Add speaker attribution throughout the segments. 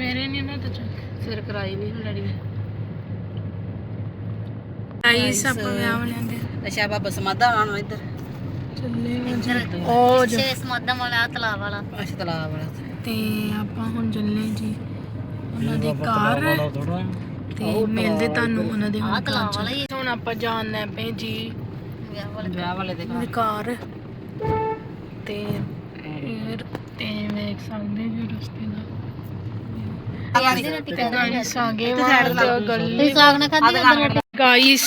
Speaker 1: ਸਵੇਰੇ ਨਹੀਂ ਨਾ ਤਾਂ ਚੱਕ
Speaker 2: ਸਿਰ ਕਰਾਈ ਨਹੀਂ ਹੁਣ ਡੈਡੀ ਨੇ।
Speaker 1: ਗਾਈਸ ਆਪਾਂ ਵਿਆਹ ਵਾਲਿਆਂ ਦੇ।
Speaker 2: ਅੱਛਾ ਬਾਬਾ ਸਮਾਦਾ ਆਉਣਾ ਇੱਧਰ।
Speaker 1: ਚੱਲੇ ਹਾਂ ਜੀ। ਉਹ ਜੋ।
Speaker 2: ਸਮਾਦਾ ਵਾਲਾ ਤਲਾਬ ਵਾਲਾ। ਅੱਛਾ ਤਲਾਬ ਵਾਲਾ।
Speaker 1: ਤੇ ਆਪਾਂ ਹੁਣ ਚੱਲੇ ਜੀ। ਉਹਨਾਂ ਦੀ ਕਾਰ ਤੇ ਮਿਲਦੇ ਤੁਹਾਨੂੰ ਉਹਨਾਂ ਦੇ ਹੁਣ ਘਰ ਚ। ਹੁਣ ਆਪਾਂ ਜਾਣਦੇ ਪਏ ਜੀ।
Speaker 2: ਵਿਆਹ ਵਾਲੇ ਦੇ
Speaker 1: ਕਾਰ ਤੇ ਫਿਰ ਤੇ ਵੇਖ ਸਕਦੇ ਜੀ ਰਸਤੇ ਦਾ। ਗਾਈਸ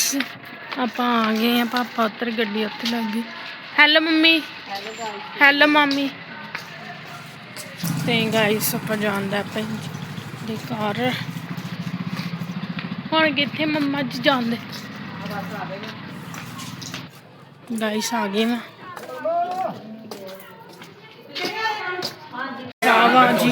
Speaker 1: ਆਪਾਂ ਆ ਗਏ ਆ ਪਾਪਾ ਉੱਤਰ ਗੱਡੀ ਉੱਥੇ ਲੱਗ ਗਈ। Hello mummy. ਹੈਲੋ ਮਾਮੀ। ਤੇ ਗਾਈਸ ਆਪਾਂ ਜਾਂਦਾ ਪਏ ਦੇ ਘਰ। ਹੁਣ ਕਿੱਥੇ ਮੰਮਾ ਜੀ ਜਾਂਦੇ ਗਾਇਸ ਆ ਗਏ ਮੈਂ। ਆਵਾ ਜੀ